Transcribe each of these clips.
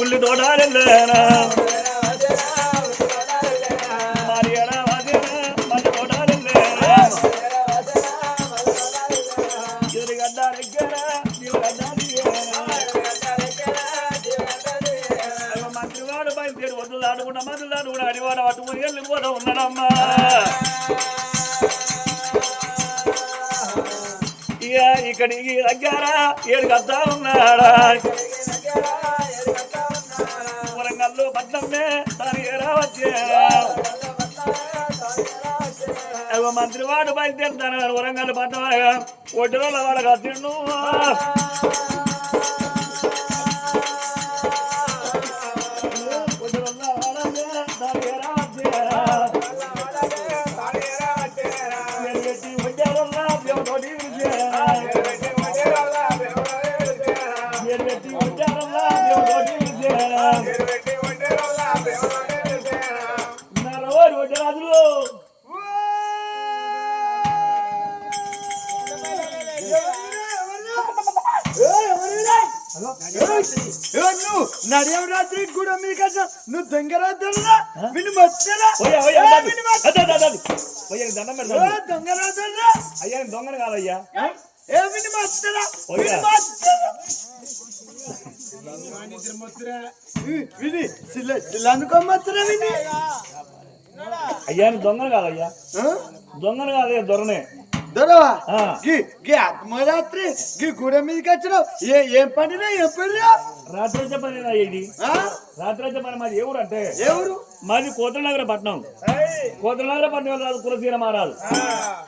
ఉల్లి తోడాలేనా మరి ఏడవదేనా మళ్ళీ మందులు అడివాడు అటు వెళ్ళిపోతా ఉన్నాడమ్మా. ఇక ఇక్కడికి దగ్గర ఏడు కద్దా ఉన్నాడా? మంత్రి వాడు బయలుదేరుతాను వరంగల్ పట్టణం ఒడ్డులో వాళ్ళకి తిండు దండం పెడతాను. అయ్యా నేను దొంగను కాదయ్యా. ఏ? విని వచ్చారా ఓయ్యా. విని సిల్ల సిల్ల అనుకోమచ్చరా విని? అయ్యా దొంగను కాదయ్యా? దొంగను కాదయ్యా దొరనే. దొరవా ఆ. గీ గీ ఆత్మరాత్రి గీ గూడ మీదకి వచ్చినావు. ఏ ఏం పడినా ఏం పడినా రాత్రి వచ్చే పని నా ఇది? రాత్రి పని మాది ఎవరు అంటే ఎవరు? మాది కోతనగర పట్నం కోతనగర పట్నం రాదు కురసీన మహారాజు.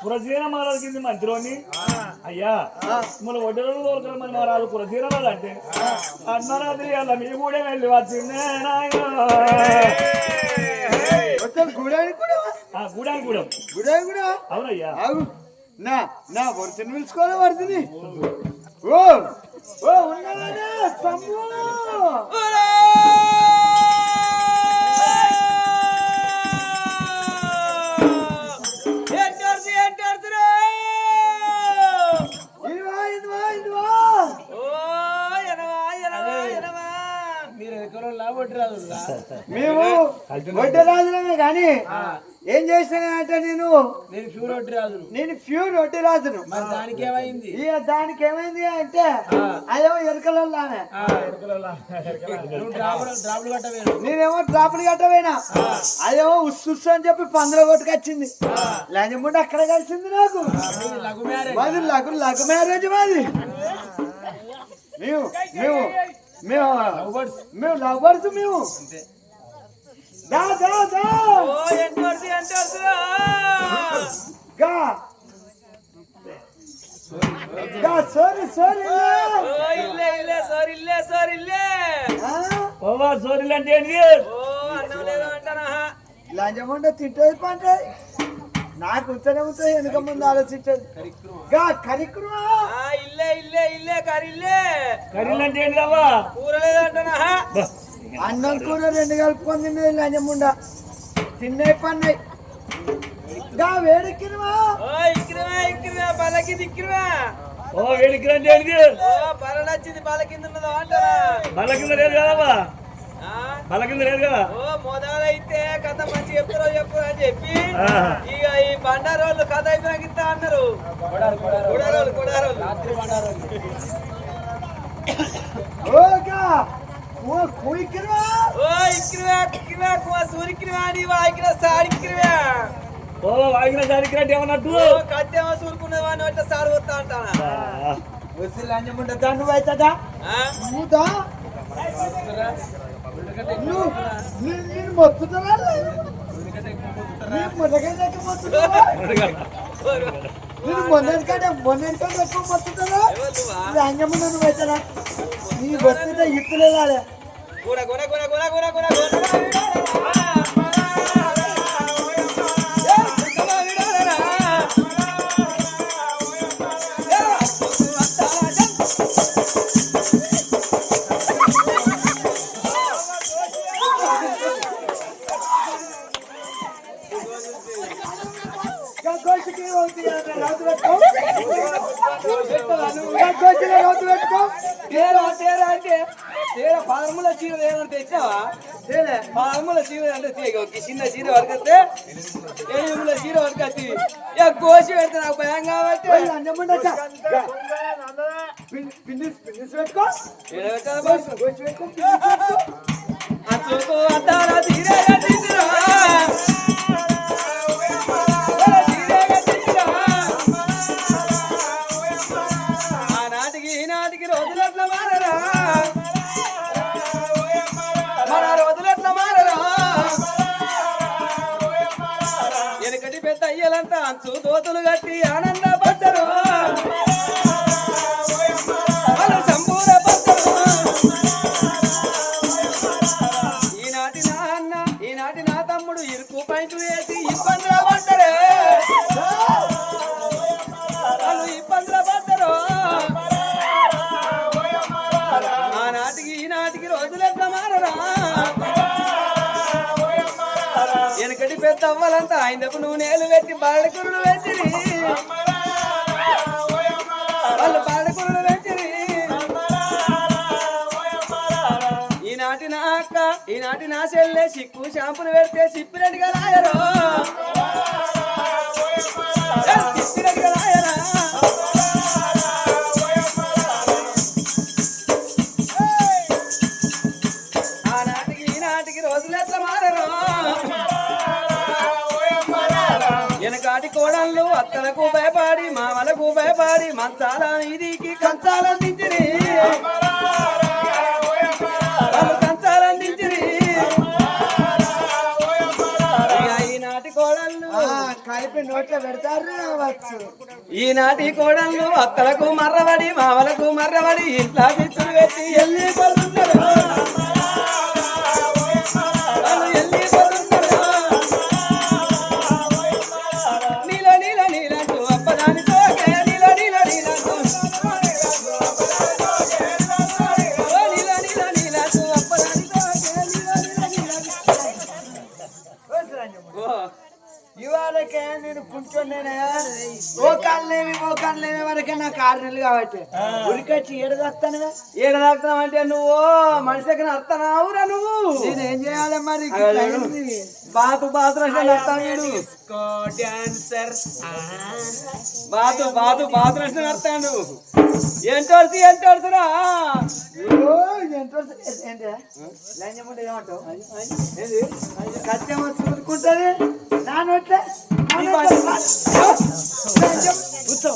కురసీన మహారాజు కింద మంత్రిని అయ్యా మన ఒడ్డలో దొరకడం మన మహారాజు కురసీన రాజు అంటే అర్ధరాత్రి అలా మీ కూడా వెళ్ళి వచ్చిందే నాయనా. మొత్తం గూడానికి కూడా అవునయ్యా. ఆగు. నా నా వరుసని పిలుచుకోవాలి వరుసని. ఓ ఓ ఉన్నాడే మేము వడ్డరాజులమే కానీ ఏం చేసినానంటే నేను నేను ప్యూర్ రాదు నేను ప్యూర్ వడ్డరాజును మరి దానికి ఏమైంది? ఇక దానికి ఏమైంది అంటే అదేమో డ్రాపులు కట్టవేను? నేనేమో డ్రాపులు కట్టపోయినా అదేమో ఉస్సు అని చెప్పి పందులో కొట్టుకొచ్చింది లంజముండి అక్కడ కలిసింది నాకు. లఘు మ్యారేజ్. మాది లగు లగు మ్యారేజ్ మాది. మేము మేము మేము మేము లవర్స్ మేము. దా దా దా. గా. గా సారీ సారీ ఓవా సోరీలు అంటే ఏంటి లంచముండ తిట్టేది పంట. నాకు ఉత్తరం ఉంటుంది వెనుక ముందు ఆలోచించేది. గా కరికుమా ఇల్లే ఇల్లే ఇల్లే కరిల్లే. కర్రీలు అంటే ఏంటి రావా కూరలేదంటనా అన్నం కూర రెండు కలుపుకొని తిన్నది లంచముండ తిన్నాయి పన్నాయి గా వేడెక్కినవా ఓ ఇక్కిరవా ఇక్కిరవా బలకి దిక్కిరవా ఓ వేడికి అంటే ఏంటి ఓ బల నచ్చింది బల కింద ఉన్నదా అంటారా? బల కింద లేదు కదమ్మా కింద లేదు కదా? ఓ మొదలైతే కథ మంచి చెప్తారో చెప్పు అని చెప్పి. ఇక ఈ బండారోళ్ళు కథ అయిపోయినాక ఇస్తా అన్నారు. కొడారోళ్ళు కొడారోళ్ళు. ఓ ఇక్కిరవా ఇక్కిరవా కువ సూరికిరవా నీ వాయికిన సాడికిరవా ఓ అంటే ఏమన్నట్టు కత్తేమో వస్తా అంటానా? అవుతుందా నేను మొత్తుతారా నేను మొదటికంటే ఎక్కువ మొత్తుతారా నేను మొన్నటికంటే మొన్నటికంటే ఎక్కువ మొత్తుతారా ఎవరు నువ్వా? లంచముండ నువ్వు అవుతారా నీ బతుకుతే ఇత్తులేదాలే గుణ గుణ గుణ గుణ గుణ గుణ గుణ ఈనాటికి రోజులట్ల మారరా మన రోజులట్ల పెద్ద అయ్యలంతా అంచు దోతులు కట్టి ఆనందం అవ్వాలంతా నూనెలు పెట్టి బాడకురులు పెట్టిరి. వాళ్ళు బాడకురులు పెట్టిరి. ఈనాటి నా అక్క ఈనాటి నా చెల్లె సిక్కు షాంపులు పెడితే సిప్పినట్టుగా రాయరు. సిప్పినట్టుగా రాయరా. అత్తలకు భయపడి మామలకు భయపడి మంచాల వాళ్ళు కంచాలందించిరి ఇక ఈనాటి కోడళ్ళు కలిపి నోట్లో పెడతారు ఈనాటి కోడళ్ళు అత్తలకు మర్రబడి మామలకు మర్రబడి ఇంట్లో పిచ్చులు పెట్టి ఎల్లి పడుతున్నారు కాబట్టి ఉరికొచ్చి ఏడదస్తానువే ఏడదాకుతాం అంటే నువ్వు మనిషికి అర్థనావురా నువ్వు. నేను ఏం చేయాలి మరి. బాతు బాతు అర్థాడు బాతు బాతు బాతు రచన అర్థాడు ఏంటోడుతు ఏంటోడుతురా ఓ, ఎంత వస్తుంది? కూర్చో.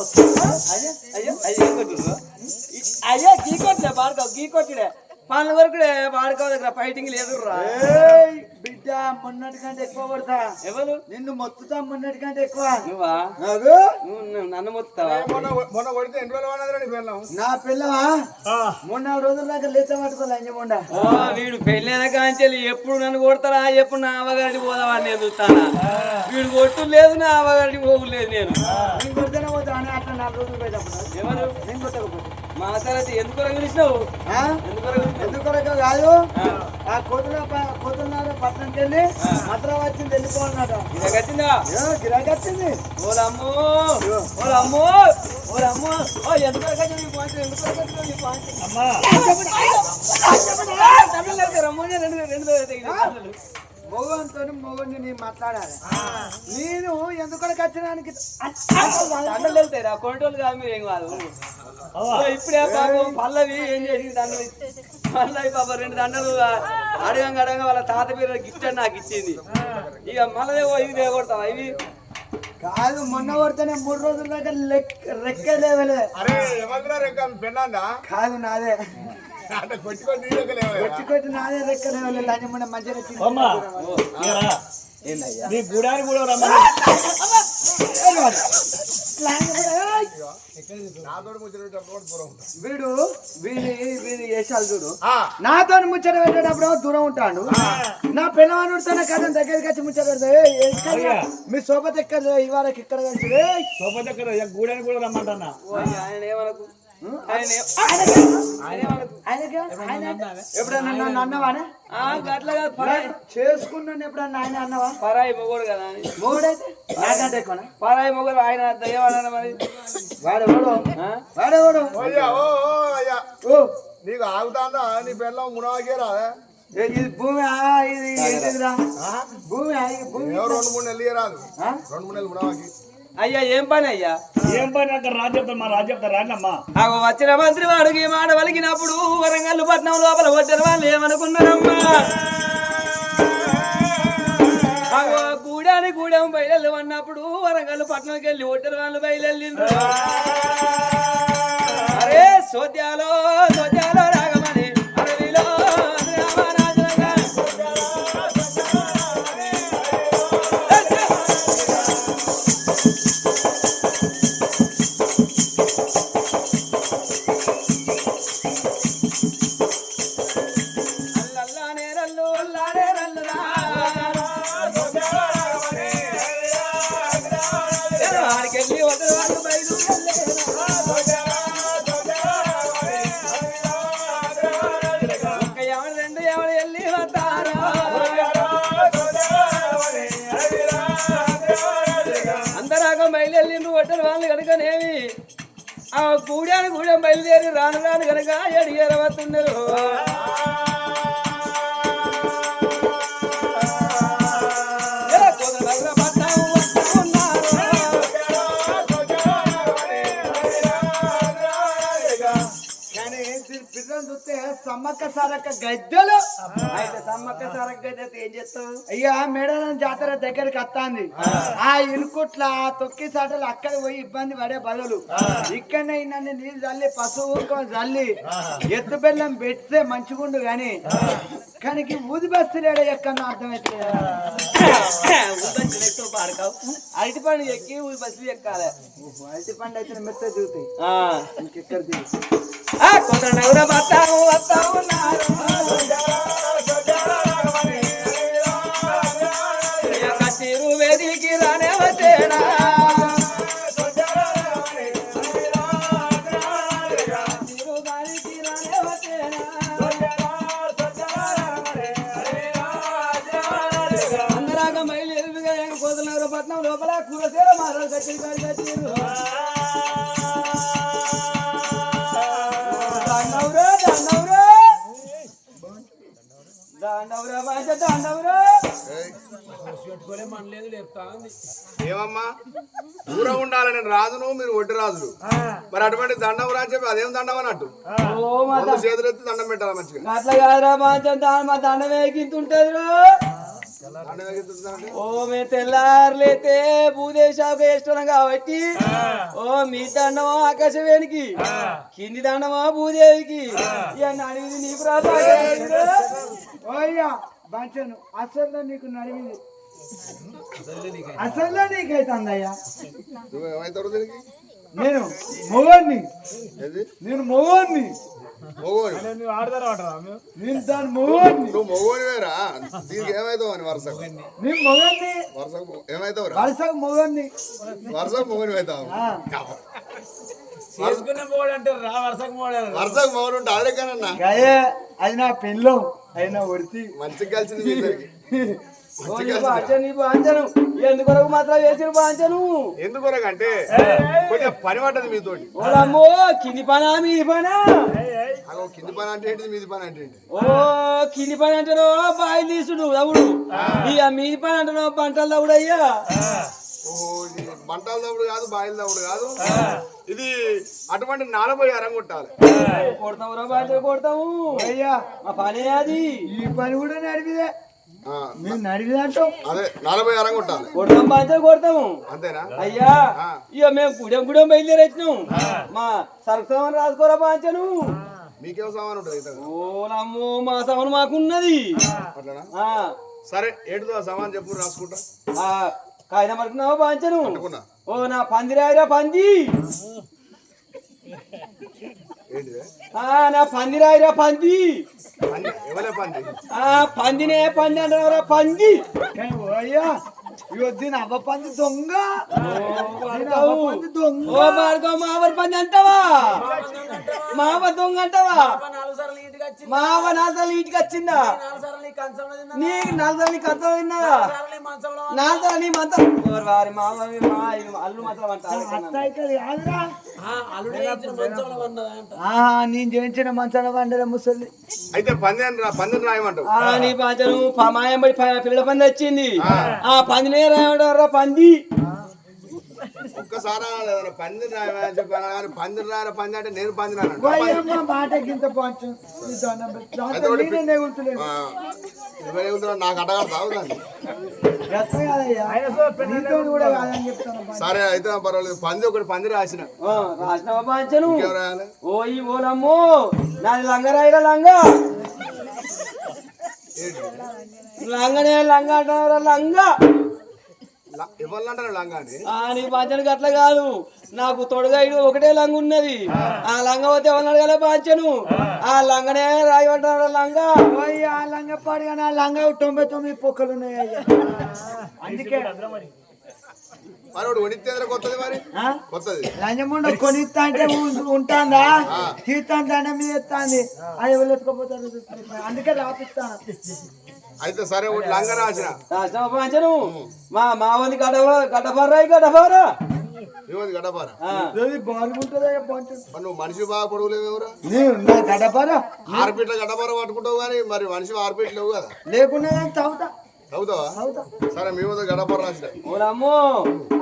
అయ్యో అయ్యో అయ్యో గీ కొట్టిలే బాడుకో గీ కొట్టిలే పనుల వరకు బాడుకో దగ్గర ఫైటింగ్ లేదు బిడ్డ మొన్నటి కంటే ఎక్కువ కొడతా. ఎవరు? నిన్ను మొత్తుతా మొన్నటి కంటే ఎక్కువ. నువ్వా? నువ్వు నన్ను మొత్తుతావా? మొన్న కొడితే ఎన్ని రోజులు వాడినా నీ పిల్లం నా పిల్లవా మూడు నాలుగు రోజుల దాకా లేచ పట్టుకో లంచముండ ఓ వీడు పెళ్ళైన కాంచెలు ఎప్పుడు నన్ను కొడతారా ఎప్పుడు నా అవగారికి పోదామని నేను చూస్తానా? వీడు కొట్టు లేదు నా అవగారికి పోగులేదు నేను. నాలుగు రోజులు పోయేటప్పుడు ఎవరు నేను కొట్టకపోతే మా ఎందుకు రగిలిసినావు ఆ? ఎందుకు ఎందుకొరకు కాదు ఆ కోతుల కోతున్నారు పట్టణంకి వెళ్ళి మద్రా వచ్చింది వెళ్ళిపోన్నాడు గిరాకీ వచ్చింది ఓలమ్మో ఓలమ్మో ఓలమ్మో ఓ ఎందుకు రకం నీ పాయింట్ ఎందుకు రకం నీ పాయింట్ అమ్మా రెండు రెండు మొగంతో మొగని నేను మాట్లాడాలి. నేను వచ్చినానికి దండలు వెళ్తాయి రా కొనేటోళ్ళు కాదు మీరు ఏం కాదు. ఇప్పుడే పాపం పల్లవి ఏం చేసి దండలు పల్లవి పాప రెండు దండలు అడగంగా అడగంగా వాళ్ళ తాత పేరు గిఫ్ట్ అని నాకు ఇచ్చింది. ఇక మళ్ళీ ఇది వేగొడతావా ఇవి? కాదు మొన్న కొడితేనే మూడు రోజుల దాకా లెక్క రెక్కే లేవలే. అరే ఎవరిరా రేఖ పెళ్ళాందా కాదు నాదే. నాదే మంచిగా? నీ కూడా రమ్మని. వీడు వీడి వీడి వేషాలు చూడు. ఆ, నాతో ముచ్చట పెట్టేటప్పుడు దూరం ఉంటాడు. నా పిల్లవాడు తన కథ దగ్గరికి వచ్చి ముచ్చట ఎక్కడ? అయ్యా. మీ సోపతి ఎక్కడ? ఇవాళ ఇక్కడ కలిసి సోపతి దగ్గర గూడానికి కూడా రమ్మంటన్నా. ఆయన ఏమనకు? ఎప్పుడన్నా నన్ను అన్నవానే? చేసుకున్నాను ఎప్పుడన్నా ఆయన అన్నవా? పరాయి మొగోడు కదా. అని మూడైతే నాకంటే పరాయి మొగోడు ఆయన దయ్యమన్నా మరి. వాడెవడు? వాడెవడు? ఓ ఓ అయ్యా. ఓ. నీకు ఆగుతాందా? నీ పెళ్ళం మునాకే రాదా ఏ, ఇది భూమి ఆ, ఇది భూమి భూమి రెండు మూడు నెలలు రాదు? రెండు మూడు నెలలు మునాకి అయ్యా ఏం పని అయ్యా? ఏం పని అక్కడ రాజు చెప్తాను మా రాజు చెప్తారు రాండమ్మా అగో వచ్చిన మంత్రి వాడికి ఈ మాట వలికినప్పుడు వరంగల్ పట్నం లోపల వచ్చిన వాళ్ళు ఏమనుకున్నారమ్మా? అగో గూడాని గూడెం బయలు అన్నప్పుడు వరంగల్ పట్నంకి వెళ్ళి ఒట్టరు వాళ్ళు బయలుదేరిండ్రు అరే సోద్యాలో సోద్యాలో రాగమని ఆడికెళ్ళి ఒట్టరు రెండు ఎవడు వెళ్ళి వస్తారా అందరాగం బయలుదేరి ఒట్టరు వాళ్ళు కనుకనేమి ఆ గూడాను గూడెం బయలుదేరి రాను రాను కనుక ఎడిగేరవస్తున్నారు సమ్మక్క సారక్క గద్దెలు. అయితే సమ్మక్క ఏం చేస్తావు? అయ్యా మేడారం జాతర దగ్గరికి వస్తాంది. ఆ. ఇనుకుట్ల తొక్కి సాటలు అక్కడ పోయి ఇబ్బంది పడే బదులు ఇక్కడనే నన్ను నీళ్ళు చల్లి పశువు చల్లి ఎత్తు బెల్లం పెడితే మంచిగుండు గాని కానీ ఊది బస్తీలేడ ఎక్కడ అర్థమైతే అరటి పండు ఎక్కి ఊరి బస్సులు ఎక్కాలి అరటి పండు అయితే మెత్త చూతాయి. ఇంకెక్కడ దిగు ఆ, కొందరు నవ్వురా వస్తాము వస్తా ఉన్నారు ఇక కచ్చీరు వేదికి మైలు ఎరువుగా కోతున్నారు పట్నం లోపల మారాలు. ఏమమ్మా? దూరం ఉండాలి నేను రాజును మీరు ఒట్టి రాజులు. మరి అటువంటి దండం రా అని చెప్పి అదేం దండం అన్నట్టు? చేతులు ఎత్తి దండం పెట్టాలి మంచిగా? అట్లా కాదురా బాజ మా దండం వేగింతుంటది ఓ మే తెల్లారులైతే భూదేశాకు ఇష్టం కాబట్టి ఓ మీ దండమో ఆకాశవేణికి కింది దండమో భూదేవికి ఇక నడివిది నీకు రాదు బాంచను. అసలు నీకు నడిమింది. అసలు నీకైతే అందయ్యా నేను మొగోడిని. ఏది? నేను మొగోడిని. మొగోని నేను దాని మొగోడిని. నువ్వు దీనికి అని వరుసకు? నేను మొగోడిని. వరుసకు ఏమవుతావు రా? వరుసకు మొగోడిని. వరుసకు. వరుసకు ఉంటే అది నా పెళ్ళం. అది నా ఒడితి. మంచిగా కలిసింది మీ ఇద్దరికి. ఓ ఎందుకొరకు మాత్రం వేసిన బాంచను ఎందుకొరకంటే కొంచెం పని పడ్డది మీతోటి. ఓలమ్మో కింది పనా మీది పనా? కింది పని అంటే ఏంటిది మీది పని అంటే ఏంటి ఓ కింది పని అంటారో బాయి తీసుడు తవుడు ఇక మీది పని అంటారో పంటలు తవుడు అయ్యా ఇది బంటాల దవుడు కాదు బాయిల దవుడు కాదు. ఇది అటువంటి నాలబోయి అరంగొట్టాలి. కొడతాము రా కొడతాము అయ్యా మా పనే అది. ఈ పని కూడా నడిపిదే. నడిపిదంటావు అదే నలభై అరంగొట్టాలి. కొడతాం కొడతాము. అంతేనా? అయ్యా ఇక మేము గుడెం గుడెం బయలుదేరొచ్చినాం. మా సరుకు సామాన్ రాసుకోరా బాంచను. మీకేం సామాన్ ఉంటుంది ఇంతగా ఓలమ్మో మా సామాన్ మాకున్నది. అట్లనా? ఆ. సరే ఏంటిదో ఆ సామాన్ చెప్పు రాసుకుంటా. ఆ కాగితం పడుకున్నావా బాంచను? అనుకున్నా ఓ నా పందిరాయిరా పంది. నా పందిరాయిరా పంది. పంది ఎవలే పంది? ఆ పందినే పంది అంటున్నావురా పంది. ఓయ్యా ఇగో దీని అవ్వ పంది దొంగ పంది దొంగ ఓ భార్గవ్ మావ పని అంటావా మావ దొంగ అంటావా మావ నాలుగు ఇంటికి వచ్చిందా నాలుగు సార్లు నీ నాలుగు నీ కథ తిన్నదా నాలుగు నీ మంత్రం ఓరి వారి మావ మా అల్లు మాత్రం అంటారు ఆహా నేను చేయించిన మంచాల వండల ముసలి. అయితే పందెం రా పందెం రాయమంటావు. ఆ నీ పాచను మాయంబడి పిల్లల పంది వచ్చింది. ఆ. పందినే రాయమంటారా పంది. ఒక్కసారి పందెం రాయమని పందెం రాయరా పంది అంటే నేను పంది మాట గింత నాకు అడగడతావు సరే అయితే పర్వాలేదు. పంది ఒకటి పంది రాసిన. ఆ, రాసినవా పాంచను ఇంకెవరు రాయాలి? ఓ ఈ ఓలమ్మో నాది లంగ రాయిరా లంగ. లంగనే లంగ అంటారా లంగ ల- ఎవరు అంటారు లంగాని ఆ నీ పాంచను అట్లా కాదు. నాకు తొడగా ఇడు ఒకటే లంగ ఉన్నది. ఆ. లంగ పోతే ఎవరు అడగలే పాంచను ఆ. లంగనే రాయమంటారా లంగ. పోయి ఆ లంగ పాడుగా నా లంగ తొంభై తొమ్మిది పొక్కలు ఉన్నాయి అయ్యా అందుకే మరి ఒకటి వణిత్తేంద్ర కొత్తది మరి? ఆ? కొత్తది. లంజముండ కొనిస్తా అంటే ఉంటాందా? తీస్తాను దండం మీద ఎత్తాంది. అది అందుకే రాపిస్తాను. అయితే సరే ఒకటి లంగ రాసిన రాసినవా పాంచను మా మావని గడవ గడపరా గడపరా ఏమది గడపారా నువ్వు మనిషి బాగా పొడవులేవురా గడపరా ఆరుపీట్ల గడపార పట్టుకుంటావు కానీ మరి మనిషి ఆరుపీట్లు లేవు కదా. లేకుండా తాగుతా. సరే మీ ముందు గడపార రాసిన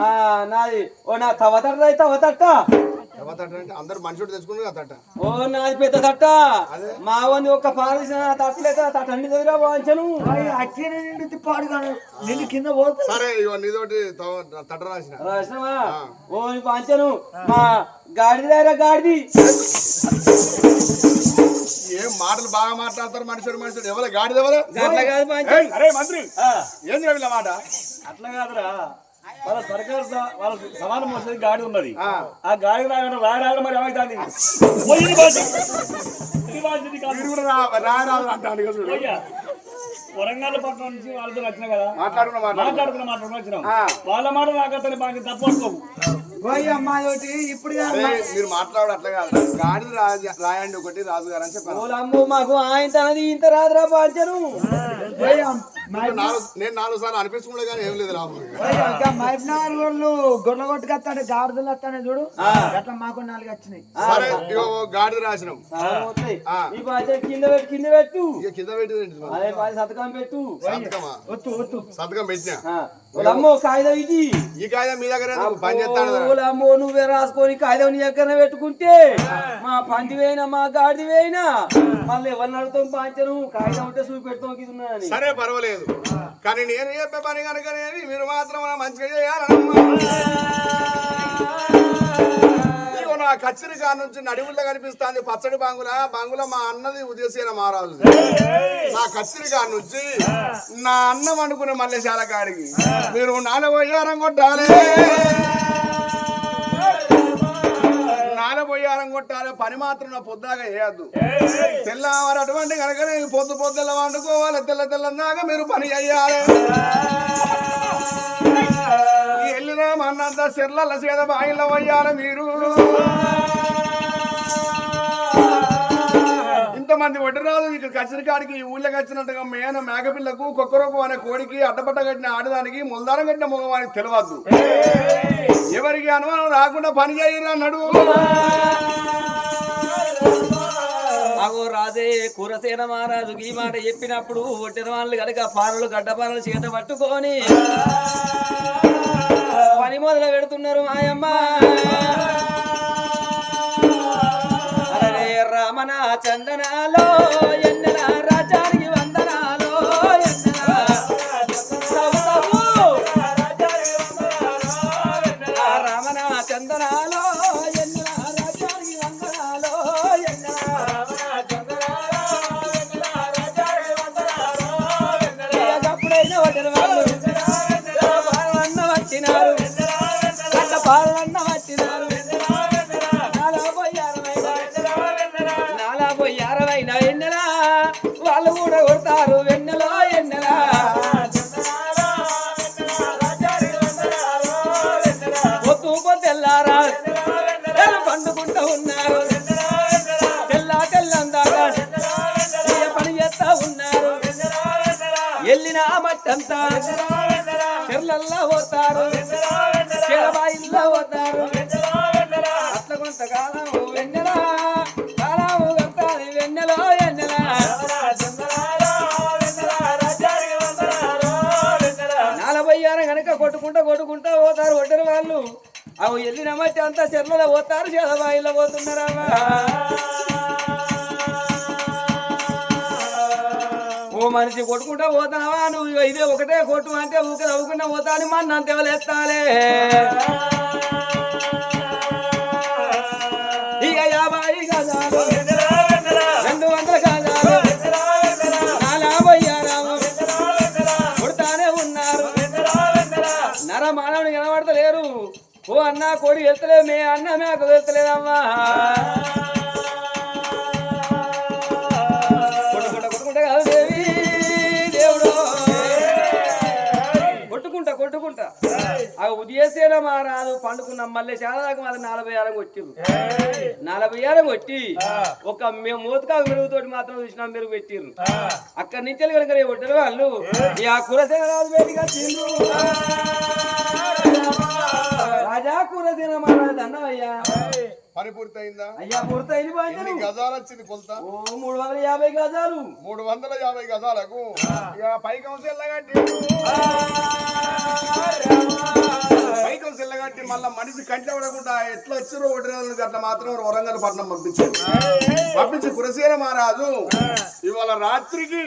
ఆ నాది ఓ నా తవ్వతట్ట రా తవ్వతట్ట అంటే అందరు మనిషి తెచ్చుకున్నారు కదా తట్ట ఓ నాది పెద్ద తట్ట. మా వంది ఒక్క పారేసిన తట్టలేదు తట్ట అన్ని దగ్గర వాంచను అట్లే నిండి పాడుగాను నిన్ను కింద పోతా సరే ఇగో నీతోటి తవ- తట్ట రాసిన. రాసినవా? ఓ నీ పాంచను మా గాడిది దగ్గర గాడిది? ఏం మాటలు బాగా మాట్లాడతారు మనుషుడు మనుషుడు ఎవరు గాడిద ఎవరు? అట్లా కాదు మంత్రి. ఏం మాట? అట్లా కాదురా. వాళ్ళ సర్కారు వాళ్ళ సమానం మోసేది గాడి ఉన్నది. ఆ. గాడి రాయడం రాయ రాయడం మరి ఏమైతుంది. మీరు కూడా రాయరాదు పోయ్యా. వరంగల్ పట్టణం నుంచి వాళ్ళతో వచ్చిన కదా? మాట్లాడుకున్న మాట మాట్లాడుకున్న మాట్లాడుకుని వచ్చినాం వాళ్ళ మాట నాకు అతని బాగా తప్పు ఒకటి ఇప్పుడు మీరు మాట్లాడు అట్లా కాదు. రాజ- రాయండి ఒకటి రాజు గారు అని చెప్పాను. ఓలమ్మో మాకు ఆయన తనది ఇంత రాదురా మా నేను నాలుగు సార్లు అనిపించుకుంటే కానీ ఏం లేదు ఇంకా మైబ్నార్ వాళ్ళు గొర్రె కొట్టుకొస్తాడు గాడిదలు వస్తానే చూడు. అట్లా మాకు నాలుగు వచ్చినాయి. సరే ఇగో గాడిద రాసినాం. కింద పెట్టు కింద పెట్టు. కింద అదే పాది సంతకం పెట్టు. సంతకమా? ఒత్తు ఒత్తు. సంతకం పెట్టినా? ఆ. ఓలమ్మో కాగితం ఇది ఈ కాగితం మీ దగ్గర? పని చేస్తాను కదా. ఓలమ్మో నువ్వే రాసుకొని కాగితం నీ ఎక్కడ పెట్టుకుంటే మా పంది వేయినా మా గాడిది వేయినా మళ్ళీ ఎవరిని అడుగుతాం పాంచను? కాగితం ఉంటే చూపెడతాం ఇది ఉన్నదని. సరే పర్వాలేదు. కానీ నేను చెప్పే పని కనుకనేది మీరు మాత్రం మంచిగా చేయాలమ్మా. ఇగో నా కచ్చిరి నుంచి నడివుల్లో కనిపిస్తాంది పచ్చడి బాంగుల. బాంగుల మా అన్నది ఉదయసేన మహారాజు. నా కచ్చిరి నుంచి నా అన్నం అనుకునే మల్లెశాల కాడికి. మీరు నాలుగు కొట్టాలి. నాలుగు కొట్టాలి. పని మాత్రం నా పొద్దాగా చేయద్దు. తెల్లవారు అటువంటి కనుక పొద్దు పొద్దుల వండుకోవాలి. తెల్ల తెల్లందాక మీరు పని చేయాలి. మన్నంత సిర్ల సేద బాయిల వయ్యాల మీరు. ఇంతమంది వడ్డరాలు ఇక్కడ కచ్చిన కాడికి ఈ ఊళ్ళోకి వచ్చినట్టుగా మేన మేకపిల్లకు కుక్కరకు అనే కోడికి అడ్డపట్ట కట్టిన ఆడదానికి ముల్దారం కట్టిన మగవానికి తెలియదు ఎవరికి అనుమానం రాకుండా పని చేయరు అన్నాడు. అగో రాజే కురసేన మహారాజు ఈ మాట చెప్పినప్పుడు ఒట్టిన వాళ్ళు కనుక పాలలు గడ్డ చేత పట్టుకొని పని మొదలు పెడుతున్నారు మాయమ్మ. అరే రమణ చందనాలో. అల్లుకుంటూ ఉన్నారు. తెల్ల తెల్లందాగా పని చేస్తా ఉన్నారు. వెళ్ళిన మట్టంతా చెర్లల్లా పోతారు. చెరబాయిల్లో అవి వెళ్ళిన అంతా చెర్లలో పోతారు చెరబాయిల్లో పోతున్నారమ్మా ఓ మనిషి కొట్టుకుంటా పోతావా నువ్వు ఇదే ఒకటే కొట్టు అంటే ఊకే నవ్వుకుంటా పోతాను మన అంతెవలేస్తాలే ఓ అన్న కోడి అన్న మేక వెళ్తలేదమ్మా. కొట్టుకుంటా కొట్టుకుంటా కాదు దేవి దేవుడు. కొట్టుకుంటా కొట్టుకుంటా. ఆ ఉదయసేన మారాదు పండుకున్న మళ్ళీ చాలా దాకా మాది నలభై ఆరం కొట్టిరు నలభై ఆరం కొట్టి ఒక మేము మూతకాకు మెరుగుతోటి మాత్రం చూసినా మెరుగు పెట్టిర్రు అక్కడి నుంచి కనుక రేపు వాళ్ళు. ఈ ఆ కురసేన రాజు పని పూర్తయిందా? అయ్యా పూర్తయింది ఎన్ని బాధ్యత గజాలు వచ్చింది కొలత? ఓ మూడు వందల యాభై గజాలు. మూడు వందల యాభై గజాలకు? ఇక మళ్ళా మనిషి కంటే పడకుండా ఎట్లా వచ్చారో ఒకటి అట్లా మాత్రం వరంగల్ పట్నం పంపించారు. పంపించి కురసేన మహారాజు ఇవాళ రాత్రికి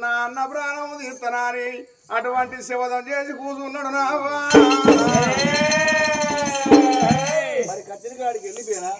నా అన్న ప్రాణం తీర్తనాని అటువంటి శివదం చేసి కూర్చున్నాడు నావా కత్తిరికాడికి వెళ్ళిపోయినా?